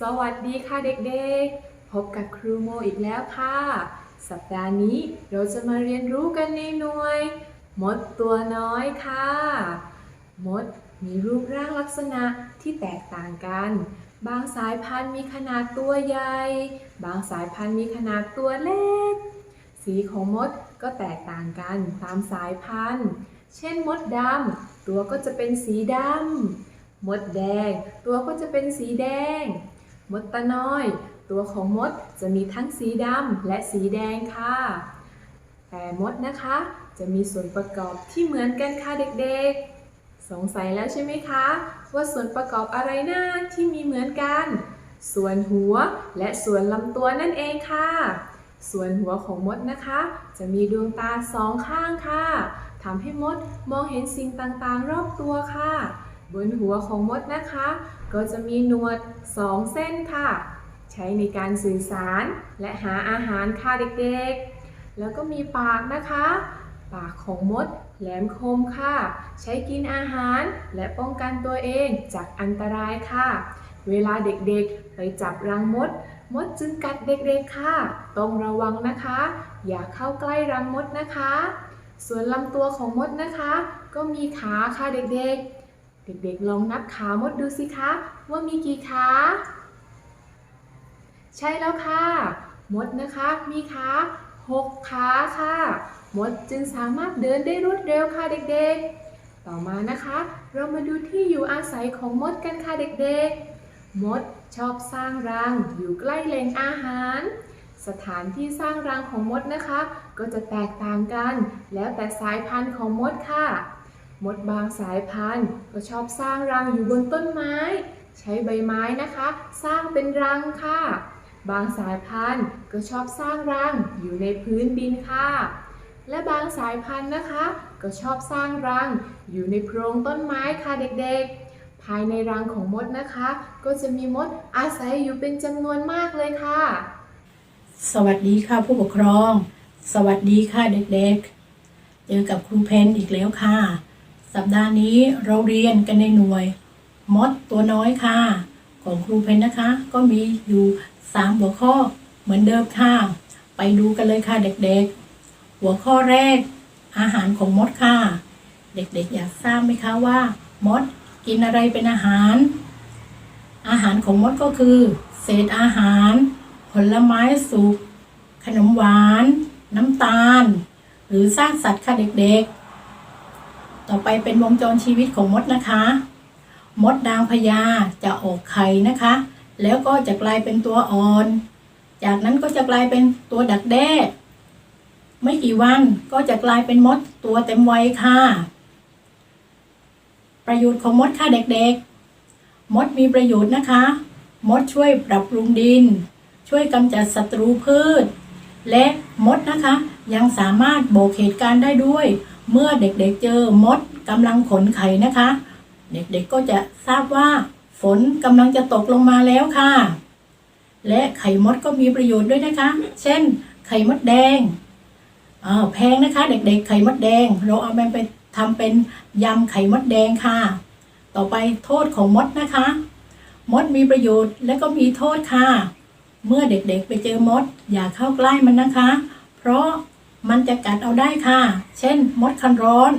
สวัสดีค่ะเด็กๆ พบกับครูโมอีกแล้วค่ะ สัปดาห์นี้เราจะมาเรียนรู้กันในหน่วย มดตัวน้อยค่ะ มดมีรูปร่างลักษณะที่แตกต่างกัน บางสายพันธุ์มีขนาดตัวใหญ่ บางสายพันธุ์มีขนาดตัวเล็ก สีของมดก็แตกต่างกันตามสายพันธุ์ เช่นมดดำตัวก็จะเป็นสีดำมดแดง ตัวก็จะเป็นสีแดง มดตะน้อย ตัวของมดจะมีทั้งสีดำและสีแดงค่ะ แต่มดนะคะ จะมีส่วนประกอบที่เหมือนกันค่ะเด็กๆ สงสัยแล้วใช่ไหมคะ ว่าส่วนประกอบอะไรนะที่มีเหมือนกัน ส่วนหัวและส่วนลำตัวนั่นเองค่ะ ส่วนหัวของมดนะคะ จะมีดวงตาสองข้างค่ะทำให้มดมองเห็นสิ่งต่างๆ รอบตัวค่ะ บนหัวของมดนะคะ ก็จะมีหนวดสองเส้นค่ะ ใช้ในการสื่อสารและหาอาหารค่ะเด็กๆ แล้วก็มีปากนะคะ ปากของมดแหลมคมค่ะ ใช้กินอาหารและป้องกันตัวเองจากอันตรายค่ะ เวลาเด็กๆ ไปจับรังมด มดจึงกัดเด็กๆค่ะ ต้องระวังนะคะ อย่าเข้าใกล้รังมดนะคะ ส่วนลำตัวของมดนะคะ ก็มีขาค่ะเด็กๆ เด็กๆ ลองนับขามดดูสิคะ ว่ามีกี่ขา ใช่แล้วค่ะ มดนะคะมีขา6ขาค่ะ มดจึงสามารถเดินได้รวดเร็วค่ะเด็กๆ ต่อมานะคะ เรามาดูที่อยู่อาศัยของมดกันค่ะเด็กๆ มดชอบสร้างรังอยู่ใกล้แหล่งอาหาร สถานที่สร้างรังของมดนะคะ ก็จะแตกต่างกัน แล้วแต่สายพันธุ์ของมดค่ะ มดบางสายพันธุ์ก็ชอบสร้างรังอยู่บนต้นไม้ ใช้ใบไม้นะคะ สร้างเป็นรังค่ะ บางสายพันธุ์ก็ชอบสร้างรังอยู่ในพื้นดินค่ะ และบางสายพันธุ์นะคะ ก็ชอบสร้างรังอยู่ในโพรงต้นไม้ค่ะเด็กๆ ภายในรังของมดนะคะ ก็จะมีมดอาศัยอยู่เป็นจำนวนมากเลยค่ะ สวัสดีค่ะผู้ปกครอง สวัสดีค่ะเด็กๆ เจอกับครูเพนอีกแล้วค่ะ สัปดาห์นี้เราเรียนกันในหน่วย มดตัวน้อยค่ะ ของครูเพนนะคะ ก็มีอยู่สามหัวข้อเหมือนเดิมค่ะ ไปดูกันเลยค่ะเด็กๆ หัวข้อแรก อาหารของมดค่ะ เด็กๆ อยากทราบไหมคะว่ามดกินอะไรเป็นอาหาร อาหารของมดก็คือ เศษอาหาร ผลไม้สุก ขนมหวาน น้ำตาล หรือซากสัตว์ค่ะเด็กๆ ต่อไปเป็นวงจรชีวิตของมดนะคะ มดนางพญาจะออกไข่นะคะ แล้วก็จะกลายเป็นตัวอ่อน จากนั้นก็จะกลายเป็นตัวดักแด้ ไม่กี่วันก็จะกลายเป็นมดตัวเต็มวัยค่ะ ประโยชน์ของมดค่ะเด็กๆ มดมีประโยชน์นะคะ มดช่วยปรับปรุงดิน ช่วยกำจัดศัตรูพืช และมดนะคะ ยังสามารถโบกเหตุการณ์ได้ด้วย เมื่อเด็กๆเจอมดกำลังขนไข่นะคะ เด็กๆก็จะทราบว่า ฝนกำลังจะตกลงมาแล้วค่ะ และไข่มดก็มีประโยชน์ด้วยนะคะ เช่น ไข่มดแดงแพงนะคะ เด็กๆ ไข่มดแดง เราเอาไปทำเป็นยำไข่มดแดงค่ะ ต่อไปโทษของมดนะคะ มดมีประโยชน์และก็มีโทษค่ะ เมื่อเด็กๆไปเจอมด อย่าเข้าใกล้มันนะคะ เพราะมันจะกัดเอาได้ค่ะ เช่น มดคันร้อน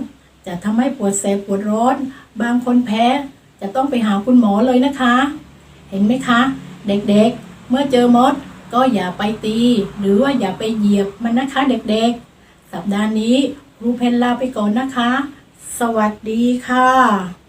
จะทำให้ปวดแสบปวดร้อน บางคนแพ้ จะต้องไปหาคุณหมอเลยนะคะ เห็นไหมคะ เด็กๆ เมื่อเจอมด ก็อย่าไปตี หรือว่าอย่าไปเหยียบมันนะคะเด็กๆ สัปดาห์นี้ครูเพนลาไปก่อนนะคะ สวัสดีค่ะ